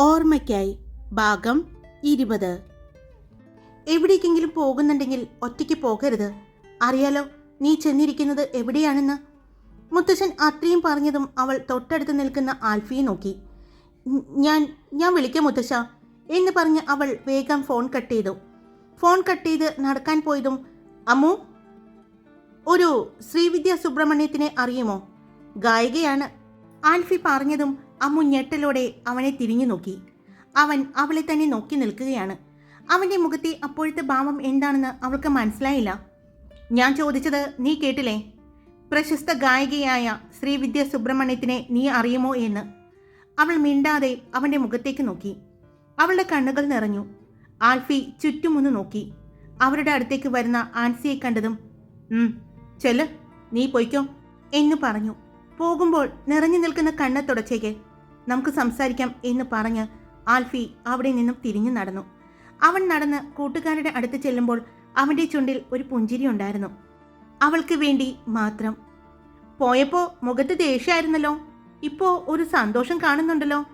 ഓർമ്മയ്ക്കായി. ഭാഗം ഇരുപത്. എവിടേക്കെങ്കിലും പോകുന്നുണ്ടെങ്കിൽ ഒറ്റയ്ക്ക് പോകരുത്. അറിയാലോ നീ ചെന്നിരിക്കുന്നത് എവിടെയാണെന്ന്? മുത്തശ്ശൻ അത്രയും പറഞ്ഞതും അവൾ തൊട്ടടുത്ത് നിൽക്കുന്ന ആൽഫിയെ നോക്കി. ഞാൻ ഞാൻ വിളിക്കാം മുത്തശ്ശ എന്ന് പറഞ്ഞ് അവൾ വേഗം ഫോൺ കട്ട് ചെയ്തു. ഫോൺ കട്ട് ചെയ്ത് നടക്കാൻ പോയതും അമ്മു ഒരു ശ്രീവിദ്യ സുബ്രഹ്മണ്യത്തിനെ അറിയുമോ? ഗായികയാണ്. ആൽഫി പറഞ്ഞതും അമ്മു ഞെട്ടലോടെ അവനെ തിരിഞ്ഞു നോക്കി. അവൻ അവളെ തന്നെ നോക്കി നിൽക്കുകയാണ്. അവന്റെ മുഖത്തെ അപ്പോഴത്തെ ഭാവം എന്താണെന്ന് അവൾക്ക് മനസ്സിലായില്ല. ഞാൻ ചോദിച്ചത് നീ കേട്ടില്ലേ? പ്രശസ്ത ഗായികയായ ശ്രീവിദ്യ സുബ്രഹ്മണ്യത്തിനെ നീ അറിയുമോ എന്ന്. അവൾ മിണ്ടാതെ അവന്റെ മുഖത്തേക്ക് നോക്കി. അവളുടെ കണ്ണുകൾ നിറഞ്ഞു. ആൽഫി ചുറ്റുമൊന്ന് നോക്കി. അവരുടെ അടുത്തേക്ക് വരുന്ന ആൻസിയെ കണ്ടതും ചെല്ല് നീ പൊയ്ക്കോ എന്ന് പറഞ്ഞു. പോകുമ്പോൾ നിറഞ്ഞു നിൽക്കുന്ന കണ്ണ തുടച്ചേക്ക്. നമുക്ക് സംസാരിക്കാം എന്ന് പറഞ്ഞ് ആൽഫി അവിടെ നിന്നും തിരിഞ്ഞു നടന്നു. അവൻ നടന്ന് കൂട്ടുകാരുടെ അടുത്ത് ചെല്ലുമ്പോൾ അവന്റെ ചുണ്ടിൽ ഒരു പുഞ്ചിരി ഉണ്ടായിരുന്നു. അവൾക്ക് വേണ്ടി മാത്രം. പോയപ്പോ മുഖത്ത് ദേഷ്യമായിരുന്നല്ലോ. ഇപ്പോൾ ഒരു സന്തോഷം കാണുന്നുണ്ടല്ലോ.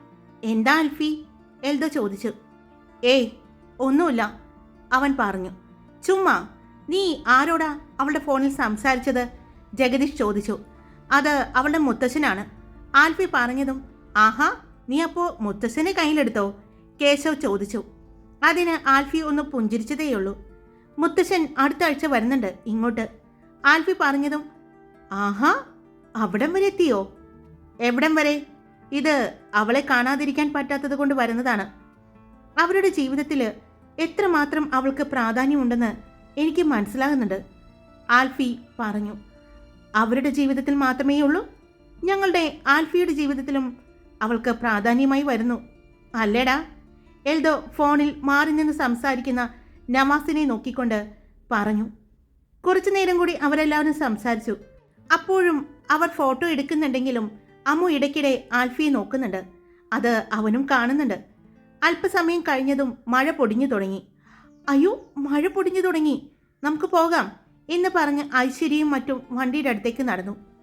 എന്താ അൽഫി എൽദ ചോദിച്ചു. ഏയ് ഒന്നുമില്ല അവൻ പറഞ്ഞു. ചുമ്മാ നീ ആരോടാ അവളുടെ ഫോണിൽ സംസാരിച്ചത്? ജഗദീഷ് ചോദിച്ചു. അത് അവളുടെ മുത്തശ്ശനാണ് ആൽഫി പറഞ്ഞതും ആഹാ നീ അപ്പോൾ മുത്തശ്ശനെ കയ്യിലെടുത്തോ? കേശവ് ചോദിച്ചു. അതിന് ആൽഫി ഒന്ന് പുഞ്ചിരിച്ചതേയുള്ളൂ. മുത്തശ്ശൻ അടുത്ത ആഴ്ച വരുന്നുണ്ട് ഇങ്ങോട്ട്. ആൽഫി പറഞ്ഞതും ആഹാ അവിടം വരെ എത്തിയോ? എവിടം വരെ? ഇത് അവളെ കാണാതിരിക്കാൻ പറ്റാത്തത് കൊണ്ട് വരുന്നതാണ്. അവരുടെ ജീവിതത്തിൽ എത്രമാത്രം അവൾക്ക് പ്രാധാന്യമുണ്ടെന്ന് എനിക്ക് മനസ്സിലാകുന്നുണ്ട് ആൽഫി പറഞ്ഞു. അവരുടെ ജീവിതത്തിൽ മാത്രമേ ഉള്ളൂ ഞങ്ങളുടെ ആൽഫിയുടെ ജീവിതത്തിലും അവൾക്ക് പ്രാധാന്യമായി വരുന്നു. അല്ലേടാ? എൽദോ ഫോണിൽ മാറി നിന്ന് സംസാരിക്കുന്ന നവാസിനെ നോക്കിക്കൊണ്ട് പറഞ്ഞു. കുറച്ചു നേരം കൂടി അവരെല്ലാവരും സംസാരിച്ചു. അപ്പോഴും അവർ ഫോട്ടോ എടുക്കുന്നുണ്ടെങ്കിലും അമ്മു ഇടയ്ക്കിടെ ആൽഫിയെ നോക്കുന്നുണ്ട്. അത് അവനും കാണുന്നുണ്ട്. അല്പസമയം കഴിഞ്ഞതും മഴ പൊടിഞ്ഞു തുടങ്ങി. അയ്യോ മഴ പൊടിഞ്ഞു തുടങ്ങി. നമുക്ക് പോകാം എന്ന് പറഞ്ഞ് ഐശ്വര്യയും മറ്റും വണ്ടിയുടെ അടുത്തേക്ക് നടന്നു.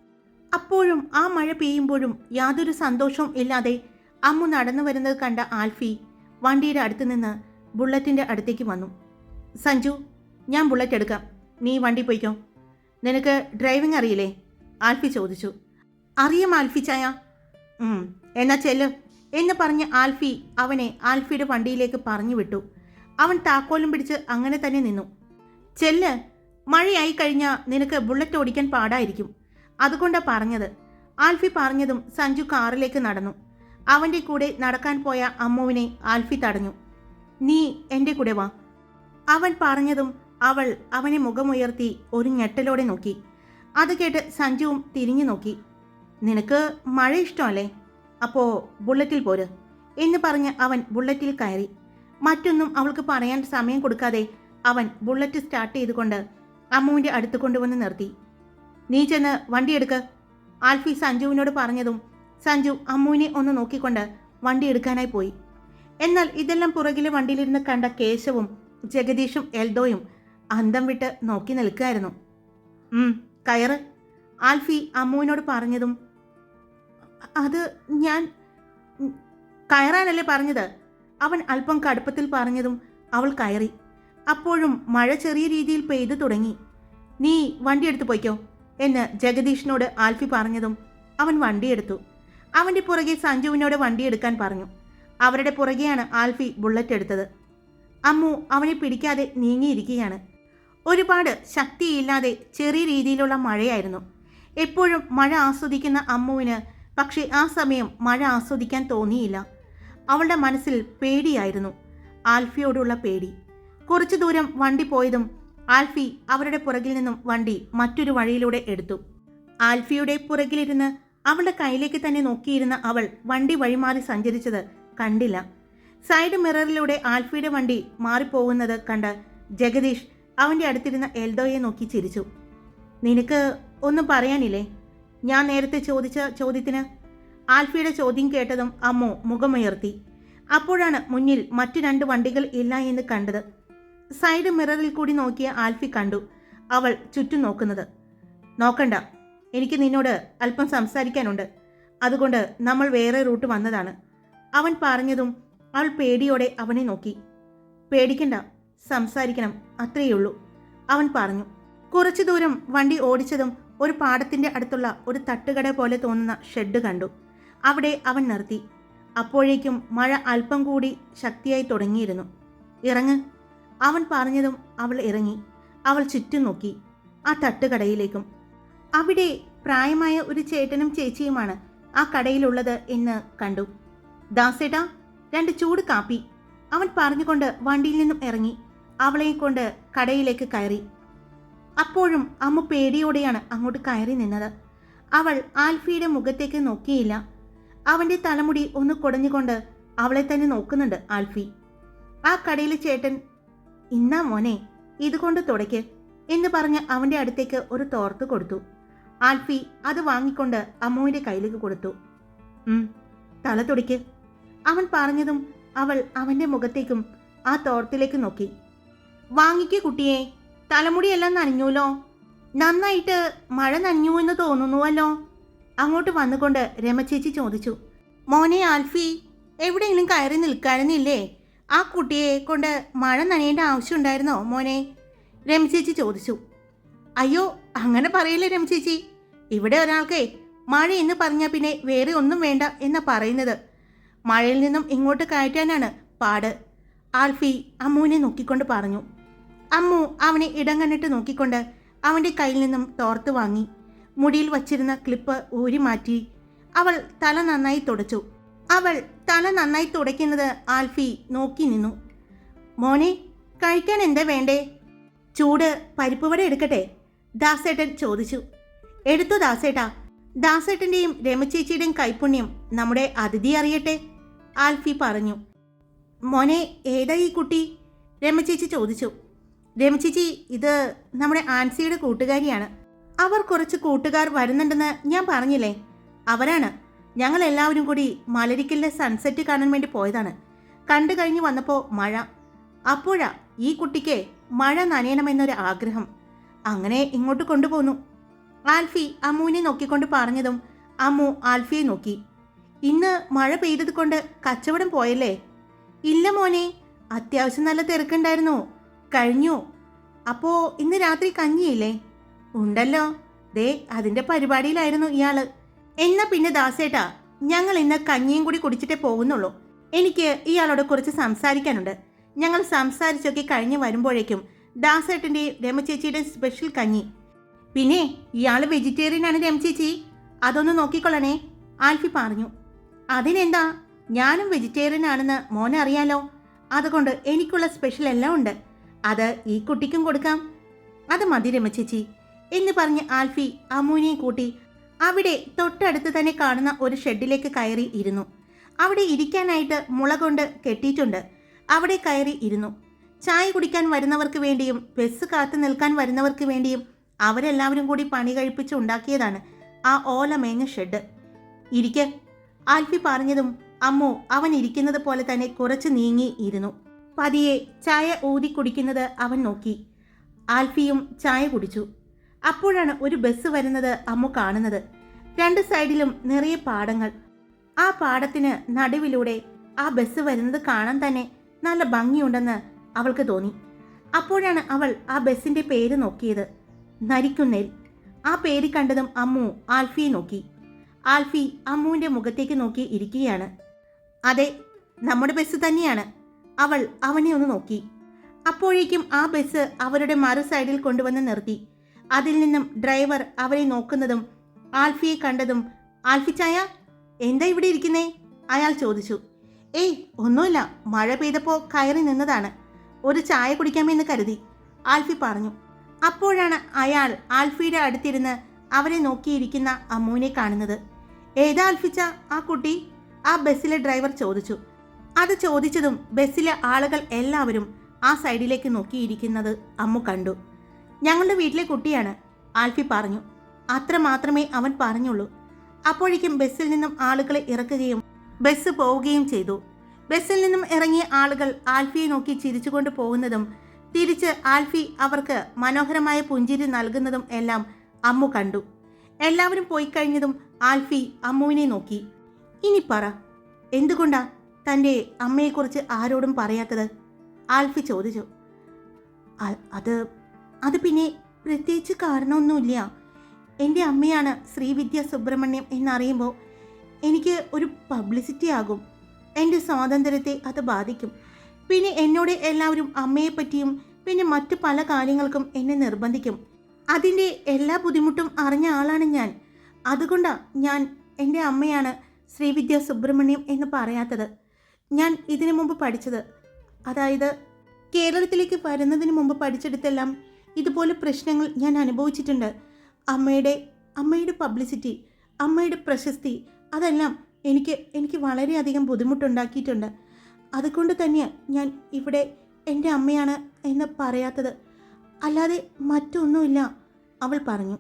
അപ്പോഴും ആ മഴ പെയ്യുമ്പോഴും യാതൊരു സന്തോഷവും ഇല്ലാതെ അമ്മു നടന്നു വരുന്നത് കണ്ട ആൽഫി വണ്ടിയുടെ അടുത്ത് നിന്ന് ബുള്ളറ്റിന്റെ അടുത്തേക്ക് വന്നു. സഞ്ജു ഞാൻ ബുള്ളറ്റ് എടുക്കാം. നീ വണ്ടി പോയിക്കോ. നിനക്ക് ഡ്രൈവിംഗ് അറിയില്ലേ? ആൽഫി ചോദിച്ചു. അറിയാം ആൽഫി ചായ. എന്നാ ചെല്ല് എന്ന് പറഞ്ഞ് ആൽഫി അവനെ ആൽഫിയുടെ വണ്ടിയിലേക്ക് പറഞ്ഞു വിട്ടു. അവൻ താക്കോലും പിടിച്ച് അങ്ങനെ തന്നെ നിന്നു. ചെല്ല് മഴയായി കഴിഞ്ഞാൽ നിനക്ക് ബുള്ളറ്റ് ഓടിക്കാൻ പാടായിരിക്കും. അതുകൊണ്ടാ പറഞ്ഞത്. ആൽഫി പറഞ്ഞതും സഞ്ജു കാറിലേക്ക് നടന്നു. അവന്റെ കൂടെ നടക്കാൻ പോയ അമ്മുവിനെ ആൽഫി തടഞ്ഞു. നീ എന്റെ കൂടെ വാ. അവൻ പറഞ്ഞതും അവൾ അവനെ മുഖമുയർത്തി ഒരു ഞെട്ടലോടെ നോക്കി. അത് കേട്ട് സഞ്ജുവും തിരിഞ്ഞു നോക്കി. നിനക്ക് മഴ ഇഷ്ടമല്ലേ? അപ്പോൾ ബുള്ളറ്റിൽ പോര് എന്ന് പറഞ്ഞ് അവൻ ബുള്ളറ്റിൽ കയറി. മറ്റൊന്നും അവൾക്ക് പറയാൻ സമയം കൊടുക്കാതെ അവൻ ബുള്ളറ്റ് സ്റ്റാർട്ട് ചെയ്തുകൊണ്ട് അമ്മുവിന്റെ അടുത്ത് കൊണ്ടുവന്ന് നിർത്തി. നീ ചെന്ന് വണ്ടിയെടുക്ക്. ആൽഫി സഞ്ജുവിനോട് പറഞ്ഞതും സഞ്ജു അമ്മുവിനെ ഒന്ന് നോക്കിക്കൊണ്ട് വണ്ടി എടുക്കാനായി പോയി. എന്നാൽ ഇതെല്ലാം പുറകിലെ വണ്ടിയിലിരുന്ന് കണ്ട കേശവും ജഗദീഷും എൽദോയും അന്തം വിട്ട് നോക്കി നിൽക്കുകയായിരുന്നു. കയറ്. ആൽഫി അമ്മുവിനോട് പറഞ്ഞതും അത് ഞാൻ കയറാനല്ലേ പറഞ്ഞത്? അവൻ അല്പം കടുപ്പത്തിൽ പറഞ്ഞതും അവൾ കയറി. അപ്പോഴും മഴ ചെറിയ രീതിയിൽ പെയ്തു തുടങ്ങി. നീ വണ്ടിയെടുത്ത് പോയിക്കോ. എന്ന് ജഗദീഷിനോട് ആൽഫി പറഞ്ഞതും അവൻ വണ്ടിയെടുത്തു. അവന്റെ പുറകെ സഞ്ജുവിനോട് വണ്ടിയെടുക്കാൻ പറഞ്ഞു. അവരുടെ പുറകെയാണ് ആൽഫി ബുള്ളറ്റ് എടുത്തത്. അമ്മു അവനെ പിടിക്കാതെ നീങ്ങിയിരിക്കുകയാണ്. ഒരുപാട് ശക്തിയില്ലാതെ ചെറിയ രീതിയിലുള്ള മഴയായിരുന്നു. എപ്പോഴും മഴ ആസ്വദിക്കുന്ന അമ്മുവിന് പക്ഷേ ആ സമയം മഴ ആസ്വദിക്കാൻ തോന്നിയില്ല. അവളുടെ മനസ്സിൽ പേടിയായിരുന്നു. ആൽഫിയോടുള്ള പേടി. കുറച്ചു ദൂരം വണ്ടി പോയതും ആൽഫി അവരുടെ പുറകിൽ നിന്നും വണ്ടി മറ്റൊരു വഴിയിലൂടെ എടുത്തു. ആൽഫിയുടെ പുറകിലിരുന്ന് അവളുടെ കയ്യിലേക്ക് തന്നെ നോക്കിയിരുന്ന അവൾ വണ്ടി വഴിമാറി സഞ്ചരിച്ചത് കണ്ടില്ല. സൈഡ് മിററിലൂടെ ആൽഫിയുടെ വണ്ടി മാറിപ്പോകുന്നത് കണ്ട് ജഗദീഷ് അവന്റെ അടുത്തിരുന്ന എൽദോയെ നോക്കി ചിരിച്ചു. നിനക്ക് ഒന്നും പറയാനില്ലേ? ഞാൻ നേരത്തെ ചോദിച്ച ചോദ്യത്തിന്? ആൽഫിയുടെ ചോദ്യം കേട്ടതും അമ്മോ മുഖമുയർത്തി. അപ്പോഴാണ് മുന്നിൽ മറ്റു രണ്ട് വണ്ടികൾ ഇല്ല എന്ന് കണ്ടത്. സൈഡ് മിററിൽ കൂടി നോക്കിയ ആൽഫി കണ്ടു. അവൾ ചുറ്റും നോക്കുന്നത്. നോക്കണ്ട. എനിക്ക് നിന്നോട് അല്പം സംസാരിക്കാനുണ്ട്. അതുകൊണ്ട് നമ്മൾ വേറെ റൂട്ട് വന്നതാണ്. അവൻ പറഞ്ഞതും അവൾ പേടിയോടെ അവനെ നോക്കി. പേടിക്കണ്ട. സംസാരിക്കണം. അത്രയേ ഉള്ളൂ അവൻ പറഞ്ഞു. കുറച്ചു ദൂരം വണ്ടി ഓടിച്ചതും ഒരു പാടത്തിന്റെ അടുത്തുള്ള ഒരു തട്ടുകട പോലെ തോന്നുന്ന ഷെഡ് കണ്ടു. അവിടെ അവൻ നിർത്തി. അപ്പോഴേക്കും മഴ അല്പം കൂടി ശക്തിയായി തുടങ്ങിയിരുന്നു. ഇറങ്ങ്. അവൻ പറഞ്ഞതും അവൾ ഇറങ്ങി. അവൾ ചുറ്റും നോക്കി. ആ തട്ടുകടയിലേക്കും. അവിടെ പ്രായമായ ഒരു ചേട്ടനും ചേച്ചിയുമാണ് ആ കടയിലുള്ളത് എന്ന് കണ്ടു. ദാസേട്ടാ രണ്ട് ചൂട് കാപ്പി. അവൻ പറഞ്ഞുകൊണ്ട് വണ്ടിയിൽ നിന്നും ഇറങ്ങി. അവളെയും കൊണ്ട് കടയിലേക്ക് കയറി. അപ്പോഴും അമ്മ പേടിയോടെയാണ് അങ്ങോട്ട് കയറി നിന്നത്. അവൾ ആൽഫിയുടെ മുഖത്തേക്ക് നോക്കിയില്ല. അവന്റെ തലമുടി ഒന്ന് കുടഞ്ഞുകൊണ്ട് അവളെ തന്നെ നോക്കുന്നുണ്ട് ആൽഫി. ആ കടയിലെ ചേട്ടൻ ഇന്നാ മോനെ ഇതുകൊണ്ട് തുടയ്ക്ക് എന്ന് പറഞ്ഞ് അവന്റെ അടുത്തേക്ക് ഒരു തോർത്ത് കൊടുത്തു. ആൽഫി അത് വാങ്ങിക്കൊണ്ട് അമ്മുവിന്റെ കയ്യിലേക്ക് കൊടുത്തു. തല തുടയ്ക്ക്. അവൻ പറഞ്ഞതും അവൾ അവന്റെ മുഖത്തേക്കും ആ തോർത്തിലേക്ക് നോക്കി. വാങ്ങിക്കേ കുട്ടിയെ തലമുടിയെല്ലാം നനഞ്ഞൂലോ? നന്നായിട്ട് മഴ നനഞ്ഞു എന്ന് തോന്നുന്നുവല്ലോ? അങ്ങോട്ട് വന്നുകൊണ്ട് രമചേച്ചി ചോദിച്ചു. മോനെ ആൽഫി എവിടെയെങ്കിലും കയറി നിൽക്കാറുന്നില്ലേ ആ കുട്ടിയെ കൊണ്ട് മഴ നനയേണ്ട ആവശ്യമുണ്ടായിരുന്നോ മോനെ? രമചേച്ചി ചോദിച്ചു. അയ്യോ അങ്ങനെ പറയില്ലേ രമചേച്ചി? ഇവിടെ ഒരാൾക്കേ മഴ എന്ന് പറഞ്ഞാൽ പിന്നെ വേറെ ഒന്നും വേണ്ട എന്നാ പറയുന്നത്. മഴയിൽ നിന്നും ഇങ്ങോട്ട് കയറ്റാനാണ് പാട്. ആൽഫി അമ്മുവിനെ നോക്കിക്കൊണ്ട് പറഞ്ഞു. അമ്മു അവനെ ഇടം കണ്ടിട്ട് നോക്കിക്കൊണ്ട് അവന്റെ കയ്യിൽ നിന്നും തോർത്ത് വാങ്ങി. മുടിയിൽ വച്ചിരുന്ന ക്ലിപ്പ് ഊരി മാറ്റി അവൾ തല നന്നായി തുടച്ചു. അവൾ തല നന്നായി തുടയ്ക്കുന്നത് ആൽഫി നോക്കി നിന്നു. മോനെ കഴിക്കാൻ എന്താ വേണ്ടേ? ചൂട് പരിപ്പുവട എടുക്കട്ടെ? ദാസേട്ടൻ ചോദിച്ചു. എടുത്തു ദാസേട്ടാ. ദാസേട്ടന്റെയും രമചേച്ചിയുടെയും കൈപുണ്യം നമ്മുടെ അതിഥി അറിയട്ടെ? ആൽഫി പറഞ്ഞു. മോനെ ഏതാ ഈ കുട്ടി? രമചേച്ചി ചോദിച്ചു. രമചേച്ചി ഇത് നമ്മുടെ ആൻസിയുടെ കൂട്ടുകാരിയാണ്. അവർ കുറച്ച് കൂട്ടുകാർ വരുന്നുണ്ടെന്ന് ഞാൻ പറഞ്ഞില്ലേ? അവരാണ്. ഞങ്ങൾ എല്ലാവരും കൂടി മലരിക്കലിലെ സൺസെറ്റ് കാണാൻ വേണ്ടി പോയതാണ്. കണ്ടു കഴിഞ്ഞ് വന്നപ്പോൾ മഴ. അപ്പോഴാ ഈ കുട്ടിക്ക് മഴ നനയണമെന്നൊരു ആഗ്രഹം. അങ്ങനെ ഇങ്ങോട്ട് കൊണ്ടുപോന്നു. ആൽഫി അമ്മുവിനെ നോക്കിക്കൊണ്ട് പറഞ്ഞതും അമ്മു ആൽഫിയെ നോക്കി. ഇന്ന് മഴ പെയ്തത് കൊണ്ട് കച്ചവടം പോയല്ലേ? ഇല്ല മോനെ അത്യാവശ്യം നല്ല തിരക്കുണ്ടായിരുന്നു. കഴിഞ്ഞു. അപ്പോൾ ഇന്ന് രാത്രി കഞ്ഞിയില്ലേ? ഉണ്ടല്ലോ. ദേ അതിന്റെ പരിപാടിയിലായിരുന്നു ഇയാൾ. എന്നാ പിന്നെ ദാസേട്ടാ ഞങ്ങൾ ഇന്ന് കഞ്ഞിയും കൂടി കുടിച്ചിട്ടേ പോകുന്നുള്ളൂ. എനിക്ക് ഇയാളോട് കുറച്ച് സംസാരിക്കാനുണ്ട്. ഞങ്ങൾ സംസാരിച്ചൊക്കെ കഴിഞ്ഞ് വരുമ്പോഴേക്കും ദാസേട്ടന്റെയും രമചേച്ചിയുടെ സ്പെഷ്യൽ കഞ്ഞി. പിന്നെ ഇയാൾ വെജിറ്റേറിയൻ ആണ് രമചേച്ചി. അതൊന്ന് നോക്കിക്കൊള്ളണേ ആൽഫി പറഞ്ഞു. അതിനെന്താ? ഞാനും വെജിറ്റേറിയൻ ആണെന്ന് മോനെ അറിയാലോ. അതുകൊണ്ട് എനിക്കുള്ള സ്പെഷ്യൽ എല്ലാം ഉണ്ട്. അത് ഈ കുട്ടിക്കും കൊടുക്കാം. അത് മതി രമചേച്ചി എന്ന് പറഞ്ഞ് ആൽഫി അമ്മൂനെയും കൂട്ടി അവിടെ തൊട്ടടുത്ത് തന്നെ കാണുന്ന ഒരു ഷെഡിലേക്ക് കയറി ഇരുന്നു. അവിടെ ഇരിക്കാനായിട്ട് മുള കൊണ്ട് കെട്ടിയിട്ടുണ്ട്. അവിടെ കയറി ഇരുന്നു. ചായ കുടിക്കാൻ വരുന്നവർക്ക് വേണ്ടിയും ബസ് കാത്തു നിൽക്കാൻ വരുന്നവർക്ക് വേണ്ടിയും അവരെല്ലാവരും കൂടി പണി കഴിപ്പിച്ച് ഉണ്ടാക്കിയതാണ് ആ ഓല മേഞ്ഞ ഷെഡ്. ഇരിക്കെ. ആൽഫി പറഞ്ഞതും അമ്മു അവൻ ഇരിക്കുന്നത് പോലെ തന്നെ കുറച്ച് നീങ്ങി ഇരുന്നു. പതിയെ ചായ ഊതി കുടിക്കുന്നത് അവൻ നോക്കി. ആൽഫിയും ചായ കുടിച്ചു. അപ്പോഴാണ് ഒരു ബസ് വരുന്നത് അമ്മു കാണുന്നത്. രണ്ട് സൈഡിലും നിറയെ പാടങ്ങൾ. ആ പാടത്തിന് നടുവിലൂടെ ആ ബസ് വരുന്നത് കാണാൻ തന്നെ നല്ല ഭംഗിയുണ്ടെന്ന് അവൾക്ക് തോന്നി. അപ്പോഴാണ് അവൾ ആ ബസ്സിന്റെ പേര് നോക്കിയത്. നരിക്കുന്നേൽ. ആ പേര് കണ്ടതും അമ്മു ആൽഫിയെ നോക്കി. ആൽഫി അമ്മുവിന്റെ മുഖത്തേക്ക് നോക്കി ഇരിക്കുകയാണ്. അതെ നമ്മുടെ ബസ് തന്നെയാണ്. അവൾ അവനെ ഒന്ന് നോക്കി. അപ്പോഴേക്കും ആ ബസ് അവരുടെ മറു സൈഡിൽ കൊണ്ടുവന്ന് നിർത്തി. അതിൽ നിന്നും ഡ്രൈവർ അവരെ നോക്കുന്നതും ആൽഫിയെ കണ്ടതും ആൽഫി ചായ എന്താ ഇവിടെ ഇരിക്കുന്നേ? അയാൾ ചോദിച്ചു. ഏയ് ഒന്നുമില്ല. മഴ പെയ്തപ്പോൾ കയറി നിന്നതാണ്. ഒരു ചായ കുടിക്കാമെന്ന് കരുതി. ആൽഫി പറഞ്ഞു. അപ്പോഴാണ് അയാൾ ആൽഫിയുടെ അടുത്തിരുന്ന് അവരെ നോക്കിയിരിക്കുന്ന അമ്മുവിനെ കാണുന്നത്. ഏതാ ആൽഫിച്ച ആ കുട്ടി? ആ ബസ്സിലെ ഡ്രൈവർ ചോദിച്ചു. അത് ചോദിച്ചതും ബസ്സിലെ ആളുകൾ എല്ലാവരും ആ സൈഡിലേക്ക് നോക്കിയിരിക്കുന്നത് അമ്മു കണ്ടു. ഞങ്ങളുടെ വീട്ടിലെ കുട്ടിയാണ് ആൽഫി പറഞ്ഞു. അത്ര മാത്രമേ അവൻ പറഞ്ഞുള്ളൂ. അപ്പോഴേക്കും ബസ്സിൽ നിന്നും ആളുകളെ ഇറക്കുകയും ബസ് പോവുകയും ചെയ്തു. ബസ്സിൽ നിന്നും ഇറങ്ങിയ ആളുകൾ ആൽഫിയെ നോക്കി ചിരിച്ചുകൊണ്ട് പോകുന്നതും തിരിച്ച് ആൽഫി അവർക്ക് മനോഹരമായ പുഞ്ചിരി നൽകുന്നതും എല്ലാം അമ്മു കണ്ടു. എല്ലാവരും പോയി കഴിഞ്ഞതും ആൽഫി അമ്മുവിനെ നോക്കി. ഇനി പറ എന്തുകൊണ്ടാ തന്റെ അമ്മയെക്കുറിച്ച് ആരോടും പറയാത്തത്? ആൽഫി ചോദിച്ചു. അത് അത് പിന്നെ പ്രത്യേകിച്ച് കാരണമൊന്നുമില്ല. എന്റെ അമ്മയാണ് ശ്രീവിദ്യ സുബ്രഹ്മണ്യം എന്നറിയുമ്പോൾ എനിക്ക് ഒരു പബ്ലിസിറ്റി ആകും. എന്റെ സ്വാതന്ത്ര്യത്തെ അത് ബാധിക്കും. പിന്നെ എന്നോട് എല്ലാവരും അമ്മയെപ്പറ്റിയും പിന്നെ മറ്റു പല കാര്യങ്ങൾക്കും എന്നെ നിർബന്ധിക്കും. അതിന്റെ എല്ലാ ബുദ്ധിമുട്ടും അറിഞ്ഞ ആളാണ് ഞാൻ. അതുകൊണ്ടാണ് ഞാൻ എന്റെ അമ്മയാണ് ശ്രീവിദ്യ സുബ്രഹ്മണ്യം എന്ന് പറയാത്തത്. ഞാൻ ഇതിനു മുമ്പ് പഠിച്ചത്. അതായത് കേരളത്തിലേക്ക് വരുന്നതിന് മുമ്പ് പഠിച്ചെടുത്തെല്ലാം ഇതുപോലെ പ്രശ്നങ്ങൾ ഞാൻ അനുഭവിച്ചിട്ടുണ്ട്. അമ്മയുടെ അമ്മയുടെ പബ്ലിസിറ്റി അമ്മയുടെ പ്രശസ്തി അതെല്ലാം എനിക്ക് എനിക്ക് വളരെയധികം ബുദ്ധിമുട്ടുണ്ടാക്കിയിട്ടുണ്ട്. അതുകൊണ്ട് തന്നെയാണ് ഞാൻ ഇവിടെ എന്റെ അമ്മയാണ് എന്ന് പറയാത്തത്. അല്ലാതെ മറ്റൊന്നുമില്ല അവൾ പറഞ്ഞു.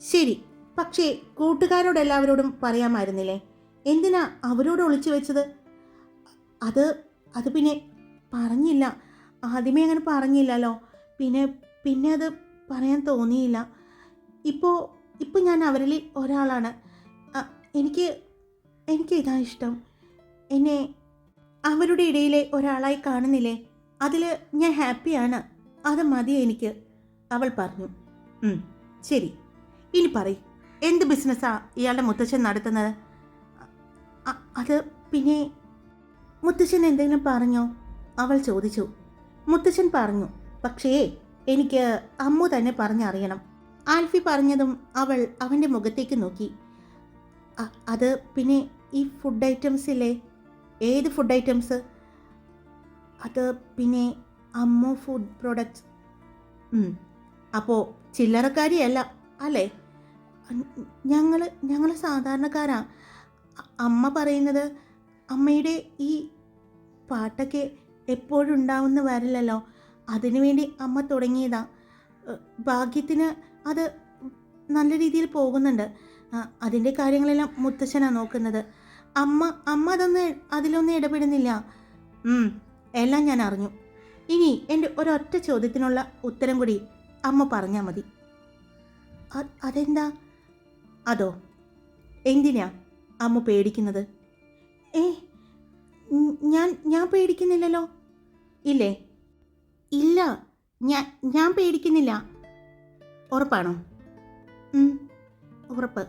ശരി പക്ഷേ കൂട്ടുകാരോട് എല്ലാവരോടും പറയാമായിരുന്നില്ലേ? എന്തിനാ അവരോട് ഒളിച്ചു വെച്ചത്? അത് അത് പിന്നെ പറഞ്ഞില്ല. ആദ്യമേ അങ്ങനെ പറഞ്ഞില്ലല്ലോ. പിന്നെ പിന്നെ അത് പറയാൻ തോന്നിയില്ല. ഇപ്പോൾ ഇപ്പോൾ ഞാൻ അവരിൽ ഒരാളാണ്. എനിക്ക് എനിക്ക് ഇതാ ഇഷ്ടം. എന്നെ അവരുടെ ഇടയിലെ ഒരാളായി കാണുന്നില്ലേ? അതിൽ ഞാൻ ഹാപ്പിയാണ്. അത് മതി എനിക്ക്? അവൾ പറഞ്ഞു. "ഉം, ശരി. ഇനി പറയ്. എന്ത് ബിസിനസ്സാണ് ഇയാളുടെ മുത്തച്ഛൻ നടത്തുന്നത്? അത് പിന്നെ മുത്തച്ഛൻ എന്തെങ്കിലും പറഞ്ഞോ? അവൾ ചോദിച്ചു. മുത്തച്ഛൻ പറഞ്ഞു പക്ഷേ എനിക്ക് അമ്മു തന്നെ പറഞ്ഞറിയണം. ആൽഫി പറഞ്ഞതും അവൾ അവന്റെ മുഖത്തേക്ക് നോക്കി. "അ- അത് പിന്നെ ഈ ഫുഡ് ഐറ്റംസ് ഇല്ലേ? ഏത് ഫുഡ് ഐറ്റംസ് അത് പിന്നെ അമ്മു ഫുഡ് പ്രോഡക്റ്റ്സ് അപ്പോൾ ചില്ലറക്കാരിയല്ല അല്ലേ ഞങ്ങൾ ഞങ്ങൾ സാധാരണക്കാരാ. അമ്മ പറയുന്നത് അമ്മയുടെ ഈ പാട്ടൊക്കെ എപ്പോഴും ഉണ്ടാവുന്ന വരില്ലല്ലോ അതിനുവേണ്ടി അമ്മ തുടങ്ങിയതാ. ഭാഗ്യത്തിന് അത് നല്ല രീതിയിൽ പോകുന്നുണ്ട്. അതിന്റെ കാര്യങ്ങളെല്ലാം മുത്തശ്ശനാണ് നോക്കുന്നത്. അമ്മ അമ്മ അതൊന്നും അതിലൊന്നും ഇടപെടുന്നില്ല. എല്ലാം ഞാൻ അറിഞ്ഞു. ഇനി എന്റെ ഒരൊറ്റ ചോദ്യത്തിനുള്ള ഉത്തരം കൂടി അമ്മ പറഞ്ഞാൽ മതി. അതെന്താ? അതോ എന്തിനാ അമ്മ പേടിക്കുന്നത്? ഏ ഞാൻ ഞാൻ പേടിക്കുന്നില്ലല്ലോ? ഇല്ലേ? ഇല്ല ഞാൻ ഞാൻ പേടിക്കുന്നില്ല. ഉറപ്പാണോ? ഉറപ്പ്.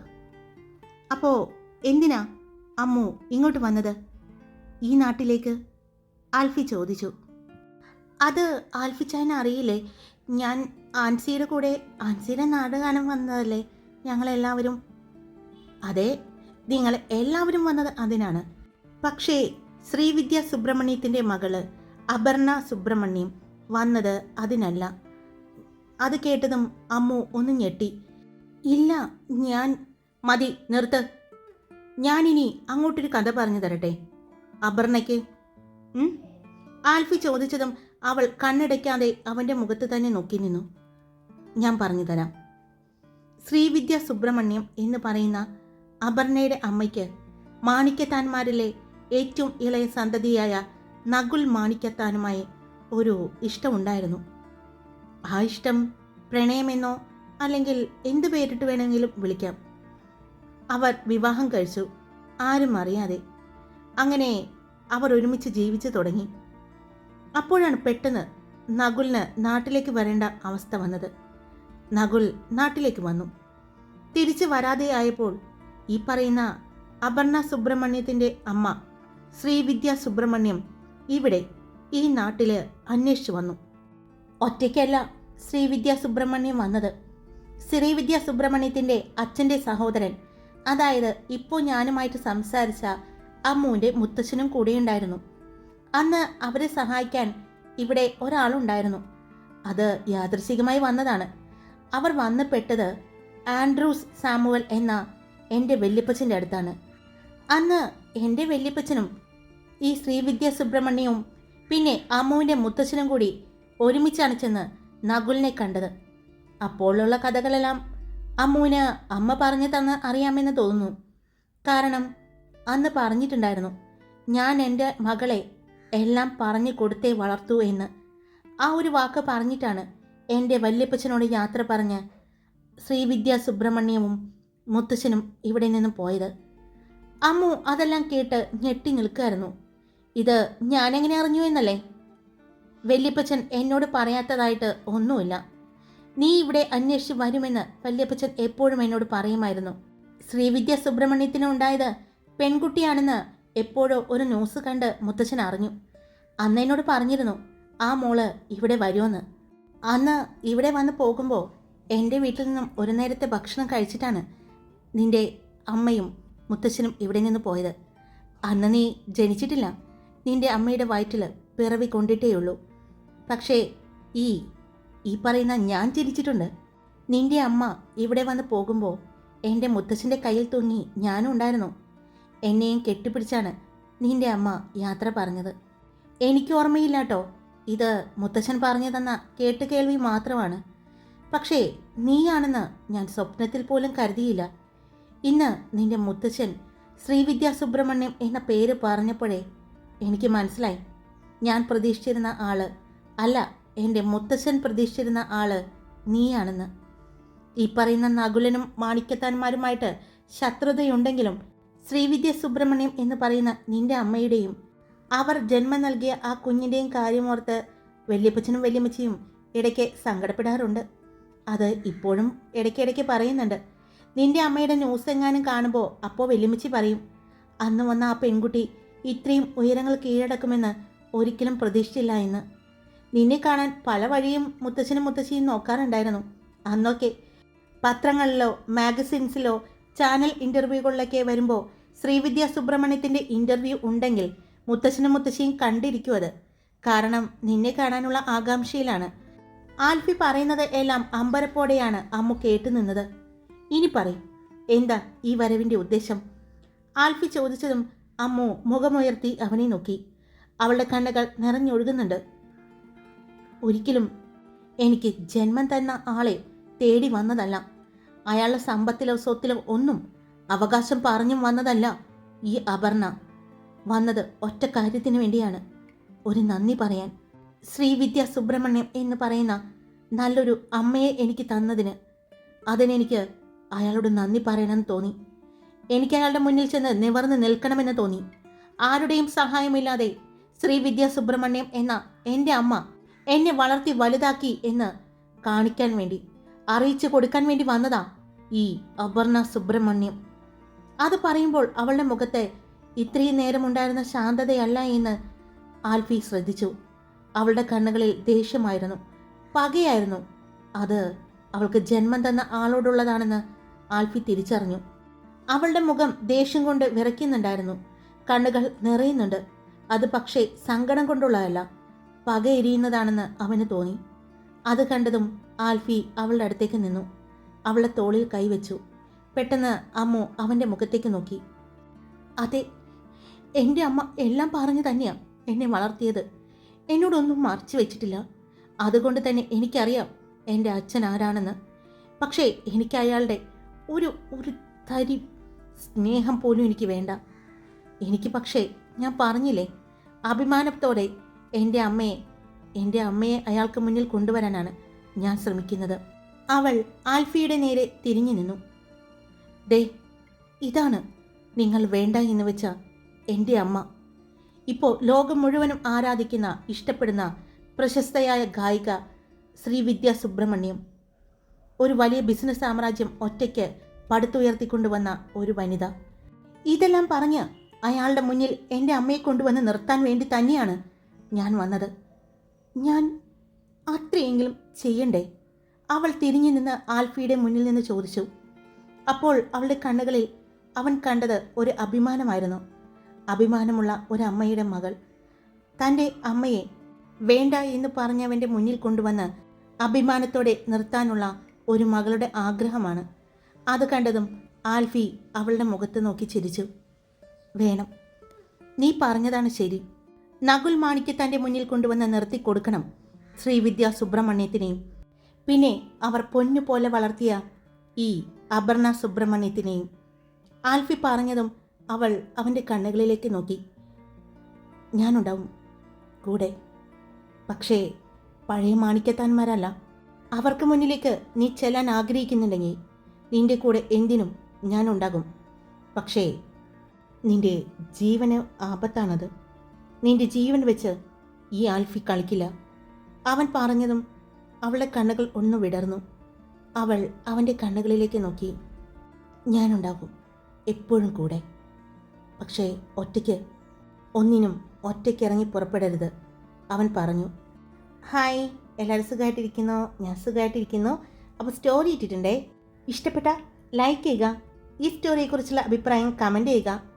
അപ്പോൾ എന്തിനാ അമ്മു ഇങ്ങോട്ട് വന്നത്? ഈ നാട്ടിലേക്ക്? ആൽഫി ചോദിച്ചു. അത് ആൽഫി ചായന അറിയില്ലേ? ഞാൻ ആൻസിയുടെ കൂടെ ആൻസിയുടെ നാടുകാനം വന്നതല്ലേ ഞങ്ങളെല്ലാവരും? അതെ നിങ്ങൾ എല്ലാവരും വന്നത് അതിനാണ്. പക്ഷേ ശ്രീവിദ്യ സുബ്രഹ്മണ്യത്തിന്റെ മകൾ അപർണ സുബ്രഹ്മണ്യം വന്നത് അതിനല്ല. അത് കേട്ടതും അമ്മു ഒന്ന് ഞെട്ടി. ഇല്ല ഞാൻ മതി നിർത്ത്. ഞാനിനി അങ്ങോട്ടൊരു കഥ പറഞ്ഞു തരട്ടെ? അപർണയ്ക്ക് ആൽഫി ചോദിച്ചതും അവൾ കണ്ണടയ്ക്കാതെ അവന്റെ മുഖത്ത് തന്നെ നോക്കി നിന്നു. ഞാൻ പറഞ്ഞു തരാം. ശ്രീവിദ്യ സുബ്രഹ്മണ്യം എന്ന് പറയുന്ന അപർണയുടെ അമ്മയ്ക്ക് മാണിക്യത്താന്മാരിലെ ഏറ്റവും ഇളയ സന്തതിയായ നകുൽ മാണിക്യത്താനുമായി ഒരു ഇഷ്ടമുണ്ടായിരുന്നു. ആ ഇഷ്ടം പ്രണയമെന്നോ അല്ലെങ്കിൽ എന്ത് പേരിട്ട് വേണമെങ്കിലും വിളിക്കാം. അവർ വിവാഹം കഴിച്ചു. ആരും അറിയാതെ അങ്ങനെ അവർ ഒരുമിച്ച് ജീവിച്ചു തുടങ്ങി. അപ്പോഴാണ് പെട്ടെന്ന് നകുലിന് നാട്ടിലേക്ക് വരേണ്ട അവസ്ഥ വന്നത്. നകുൽ നാട്ടിലേക്ക് വന്നു. തിരിച്ചു വരാതെ ആയപ്പോൾ ഈ പറയുന്ന അപർണ സുബ്രഹ്മണ്യത്തിന്റെ അമ്മ ശ്രീവിദ്യ സുബ്രഹ്മണ്യം ഇവിടെ ഈ നാട്ടിൽ അന്വേഷിച്ചു വന്നു. ഒറ്റയ്ക്കല്ല ശ്രീവിദ്യ സുബ്രഹ്മണ്യം വന്നത്. ശ്രീവിദ്യ സുബ്രഹ്മണ്യത്തിന്റെ അച്ഛന്റെ സഹോദരൻ. അതായത് ഇപ്പോൾ ഞാനുമായിട്ട് സംസാരിച്ച അമ്മുവിന്റെ മുത്തച്ഛനും കൂടെയുണ്ടായിരുന്നു. അന്ന് അവരെ സഹായിക്കാൻ ഇവിടെ ഒരാളുണ്ടായിരുന്നു. അത് യാദൃശികമായി വന്നതാണ്. അവർ വന്ന് പെട്ടത് ആൻഡ്രൂസ് സാമുവൽ എന്ന എന്റെ വല്യപ്പച്ചന്റെ അടുത്താണ്. അന്ന് എന്റെ വല്യപ്പച്ചനും ഈ ശ്രീവിദ്യ സുബ്രഹ്മണ്യവും പിന്നെ അമ്മുവിന്റെ മുത്തച്ഛനും കൂടി ഒരുമിച്ചാണ് ചെന്ന് നകുലിനെ കണ്ടത്. അപ്പോഴുള്ള കഥകളെല്ലാം അമ്മുവിന് അമ്മ പറഞ്ഞു തന്ന് അറിയാമെന്ന് തോന്നുന്നു. കാരണം അന്ന് പറഞ്ഞിട്ടുണ്ടായിരുന്നു ഞാൻ എന്റെ മകളെ എല്ലാം പറഞ്ഞു കൊടുത്തേ വളർത്തൂ എന്ന്. ആ ഒരു വാക്ക് പറഞ്ഞിട്ടാണ് എന്റെ വല്യപ്പച്ചനോട് യാത്ര പറഞ്ഞ് ശ്രീവിദ്യ സുബ്രഹ്മണ്യവും മുത്തശ്ശനും ഇവിടെ നിന്നും പോയത്. അമ്മു അതെല്ലാം കേട്ട് ഞെട്ടി നിൽക്കുമായിരുന്നു ഇത് ഞാനെങ്ങനെ അറിഞ്ഞു എന്നല്ലേ? വല്യപ്പച്ചൻ എന്നോട് പറയാത്തതായിട്ട് ഒന്നുമില്ല. നീ ഇവിടെ അന്വേഷിച്ച് വരുമെന്ന് വല്യപ്പച്ചൻ എപ്പോഴും എന്നോട് പറയുമായിരുന്നു. ശ്രീവിദ്യ സുബ്രഹ്മണ്യത്തിന് ഉണ്ടായത് പെൺകുട്ടിയാണെന്ന് എപ്പോഴോ ഒരു ന്യൂസ് കണ്ട് മുത്തച്ഛൻ അറിഞ്ഞു. അന്ന് എന്നോട് പറഞ്ഞിരുന്നു ആ മോൾ ഇവിടെ വരുമെന്ന് അന്ന് ഇവിടെ വന്ന് പോകുമ്പോൾ എന്റെ വീട്ടിൽ നിന്നും ഒരു നേരത്തെ ഭക്ഷണം കഴിച്ചിട്ടാണ് നിന്റെ അമ്മയും മുത്തച്ഛനും ഇവിടെ നിന്ന് പോയത്. അന്ന് നീ ജനിച്ചിട്ടില്ല. നിന്റെ അമ്മയുടെ വയറ്റിൽ പിറവി കൊണ്ടിട്ടേയുള്ളൂ. പക്ഷേ ഈ ഈ പറയുന്ന ഞാൻ ചിരിച്ചിട്ടുണ്ട്. നിന്റെ അമ്മ ഇവിടെ വന്ന് പോകുമ്പോൾ എന്റെ മുത്തച്ഛന്റെ കയ്യിൽ തൂങ്ങി ഞാനും ഉണ്ടായിരുന്നു. എന്നെയും കെട്ടിപ്പിടിച്ചാണ് നിന്റെ അമ്മ യാത്ര പറഞ്ഞത്. എനിക്ക് ഓർമ്മയില്ല കേട്ടോ ഇത് മുത്തശ്ശൻ പറഞ്ഞതെന്ന തന്ന കേട്ടുകേൾവി മാത്രമാണ്. പക്ഷേ നീയാണെന്ന് ഞാൻ സ്വപ്നത്തിൽ പോലും കരുതിയില്ല. ഇന്ന് നിന്റെ മുത്തച്ഛൻ ശ്രീവിദ്യാ സുബ്രഹ്മണ്യം എന്ന പേര് പറഞ്ഞപ്പോഴേ എനിക്ക് മനസ്സിലായി. ഞാൻ പ്രതീക്ഷിച്ചിരുന്ന ആൾ അല്ല എന്റെ മുത്തശ്ശൻ പ്രതീക്ഷിച്ചിരുന്ന ആൾ നീയാണെന്ന്. ഈ പറയുന്ന നകുലനും മാണിക്യത്താന്മാരുമായിട്ട് ശത്രുതയുണ്ടെങ്കിലും ശ്രീവിദ്യ സുബ്രഹ്മണ്യം എന്ന് പറയുന്ന നിന്റെ അമ്മയുടെയും അവർ ജന്മം നൽകിയ ആ കുഞ്ഞിന്റെയും കാര്യമോർത്ത് വല്യപ്പച്ചനും വല്യമ്മച്ചിയും ഇടയ്ക്ക് സങ്കടപ്പെടാറുണ്ട്. അത് ഇപ്പോഴും ഇടയ്ക്കിടയ്ക്ക് പറയുന്നുണ്ട്. നിന്റെ അമ്മയുടെ ന്യൂസ് എങ്ങാനും കാണുമ്പോൾ അപ്പോൾ വല്യമ്മച്ചി പറയും അന്ന് വന്ന ആ പെൺകുട്ടി ഇത്രയും ഉയരങ്ങൾ കീഴടക്കുമെന്ന് ഒരിക്കലും പ്രതീക്ഷിച്ചില്ല എന്ന്. നിന്നെ കാണാൻ പല വഴിയും മുത്തശ്ശനും മുത്തശ്ശിയും നോക്കാറുണ്ടായിരുന്നു. അന്നൊക്കെ പത്രങ്ങളിലോ മാഗസിൻസിലോ ചാനൽ ഇന്റർവ്യൂകളിലൊക്കെ വരുമ്പോൾ ശ്രീവിദ്യ സുബ്രഹ്മണ്യത്തിന്റെ ഇന്റർവ്യൂ ഉണ്ടെങ്കിൽ മുത്തശ്ശനും മുത്തശ്ശിയും കണ്ടിരിക്കും അത് കാരണം നിന്നെ കാണാനുള്ള ആകാംക്ഷയിലാണ്. ആൽഫി പറയുന്നത് എല്ലാം അമ്പരപ്പോടെയാണ് അമ്മു കേട്ടു നിന്നത്. ഇനി പറയും എന്താ ഈ വരവിന്റെ ഉദ്ദേശം? ആൽഫി ചോദിച്ചതും അമ്മു മുഖമുയർത്തി അവനെ നോക്കി. അവളുടെ കണ്ണുകൾ നിറഞ്ഞൊഴുകുന്നുണ്ട്. ഒരിക്കലും എനിക്ക് ജന്മം തന്ന ആളെ തേടി വന്നതല്ല. അയാളുടെ സമ്പത്തിലോ സ്വത്തിലോ ഒന്നും അവകാശം പറഞ്ഞും വന്നതല്ല ഈ അപർണ. വന്നത് ഒറ്റ കാര്യത്തിന് വേണ്ടിയാണ്. ഒരു നന്ദി പറയാൻ. ശ്രീവിദ്യ സുബ്രഹ്മണ്യം എന്ന് പറയുന്ന നല്ലൊരു അമ്മയെ എനിക്ക് തന്നതിന് അതിനെനിക്ക് അയാളോട് നന്ദി പറയണമെന്ന് തോന്നി. എനിക്ക് അയാളുടെ മുന്നിൽ ചെന്ന് നിവർന്ന് നിൽക്കണമെന്ന് തോന്നി. ആരുടെയും സഹായമില്ലാതെ ശ്രീവിദ്യ സുബ്രഹ്മണ്യം എന്ന എന്റെ അമ്മ എന്നെ വളർത്തി വലുതാക്കി എന്ന് കാണിക്കാൻ വേണ്ടി അറിയിച്ചു കൊടുക്കാൻ വേണ്ടി വന്നതാ ഈ അപർണ സുബ്രഹ്മണ്യം. അത് പറയുമ്പോൾ അവളുടെ മുഖത്തെ ഇത്രയും നേരമുണ്ടായിരുന്ന ശാന്തതയല്ല എന്ന് ആൽഫി ശ്രദ്ധിച്ചു. അവളുടെ കണ്ണുകളിൽ ദേഷ്യമായിരുന്നു. പകയായിരുന്നു. അത് അവൾക്ക് ജന്മം തന്ന ആളോടുള്ളതാണെന്ന് ആൽഫി തിരിച്ചറിഞ്ഞു. അവളുടെ മുഖം ദേഷ്യം കൊണ്ട് വിറയ്ക്കുന്നുണ്ടായിരുന്നു. കണ്ണുകൾ നിറയുന്നുണ്ട്. അത് പക്ഷേ സങ്കടം കൊണ്ടുള്ളതല്ല. പകയെരിയുന്നതാണെന്ന് അവന് തോന്നി. അത് കണ്ടതും ആൽഫി അവളുടെ അടുത്തേക്ക് നിന്നു. അവളെ തോളിൽ കൈവച്ചു. പെട്ടെന്ന് അമ്മു അവന്റെ മുഖത്തേക്ക് നോക്കി. അതെ എന്റെ അമ്മ എല്ലാം പറഞ്ഞു തന്നെയാണ് എന്നെ വളർത്തിയത്. എന്നോടൊന്നും മറച്ചു വെച്ചിട്ടില്ല. അതുകൊണ്ട് തന്നെ എനിക്കറിയാം എന്റെ അച്ഛൻ ആരാണെന്ന്. പക്ഷേ എനിക്ക് അയാളുടെ ഒരു ഒരു തരി സ്നേഹം പോലും എനിക്ക് വേണ്ട. എനിക്ക് പക്ഷേ ഞാൻ പറഞ്ഞില്ലേ അഭിമാനത്തോടെ എന്റെ അമ്മയെ എന്റെ അമ്മയെ അയാൾക്ക് മുന്നിൽ കൊണ്ടുവരാനാണ് ഞാൻ ശ്രമിക്കുന്നത്. അവൾ ആൽഫിയുടെ നേരെ തിരിഞ്ഞു നിന്നു. ദേ ഇതാണ് നിങ്ങൾ വേണ്ട എന്ന് വെച്ച എന്റെ അമ്മ. ഇപ്പോൾ ലോകം മുഴുവനും ആരാധിക്കുന്ന ഇഷ്ടപ്പെടുന്ന പ്രശസ്തയായ ഗായിക ശ്രീവിദ്യ സുബ്രഹ്മണ്യം. ഒരു വലിയ ബിസിനസ് സാമ്രാജ്യം ഒറ്റയ്ക്ക് പടുത്തുയർത്തിക്കൊണ്ടുവന്ന ഒരു വനിത. ഇതെല്ലാം പറഞ്ഞ് അയാളുടെ മുന്നിൽ എന്റെ അമ്മയെ കൊണ്ടുവന്ന് നിർത്താൻ വേണ്ടി തന്നെയാണ് ഞാൻ വന്നത്. ഞാൻ അത്രയെങ്കിലും ചെയ്യണ്ടേ? അവൾ തിരിഞ്ഞു നിന്ന് ആൽഫിയുടെ മുന്നിൽ നിന്ന് ചോദിച്ചു. അപ്പോൾ അവളുടെ കണ്ണുകളിൽ അവൻ കണ്ടത് ഒരു അഭിമാനമായിരുന്നു. അഭിമാനമുള്ള ഒരു അമ്മയുടെ മകൾ. തന്റെ അമ്മയെ വേണ്ട എന്ന് പറഞ്ഞവന്റെ മുന്നിൽ കൊണ്ടുവന്ന് അഭിമാനത്തോടെ നിർത്താനുള്ള ഒരു മകളുടെ ആഗ്രഹമാണ്. അത് കണ്ടതും ആൽഫി അവളുടെ മുഖത്ത് നോക്കി ചിരിച്ചു. വേണം. നീ പറഞ്ഞതാണ് ശരി. നകുൽ മാണിക്ക് തന്റെ മുന്നിൽ കൊണ്ടുവന്ന് നിർത്തി കൊടുക്കണം. ശ്രീവിദ്യ സുബ്രഹ്മണ്യത്തിനെയും പിന്നെ അവർ പൊന്നു പോലെ വളർത്തിയ ഈ അപർണ സുബ്രഹ്മണ്യത്തിനെയും. ആൽഫി പറഞ്ഞതും അവൾ അവന്റെ കണ്ണുകളിലേക്ക് നോക്കി. ഞാനുണ്ടാവും. കൂടെ. പക്ഷേ പഴയ മാണിക്കത്താന്മാരല്ല. അവർക്ക് മുന്നിലേക്ക് നീ ചെല്ലാൻ ആഗ്രഹിക്കുന്നുണ്ടെങ്കിൽ നിന്റെ കൂടെ എന്തിനും ഞാനുണ്ടാകും. പക്ഷേ നിന്റെ ജീവന് ആപത്താണത്. നിന്റെ ജീവൻ വെച്ച് ഈ ആൽഫി കളിക്കില്ല. അവൻ പറഞ്ഞതും അവളുടെ കണ്ണുകൾ ഒന്ന് വിടർന്നു. അവൾ അവന്റെ കണ്ണുകളിലേക്ക് നോക്കി. ഞാനുണ്ടാകും എപ്പോഴും കൂടെ. പക്ഷേ ഒറ്റയ്ക്ക് ഒന്നിനും ഒറ്റയ്ക്ക് ഇറങ്ങി പുറപ്പെടരുത് അവൻ പറഞ്ഞു. ഹായ് എല്ലാവരും സുഖമായിട്ടിരിക്കുന്നു? ഞാൻ സുഖമായിട്ടിരിക്കുന്നു. അപ്പോൾ സ്റ്റോറി ഇട്ടിട്ടുണ്ടേ? ഇഷ്ടപ്പെട്ട ലൈക്ക് ചെയ്യുക. ഈ സ്റ്റോറിയെക്കുറിച്ചുള്ള അഭിപ്രായം കമന്റ് ചെയ്യുക.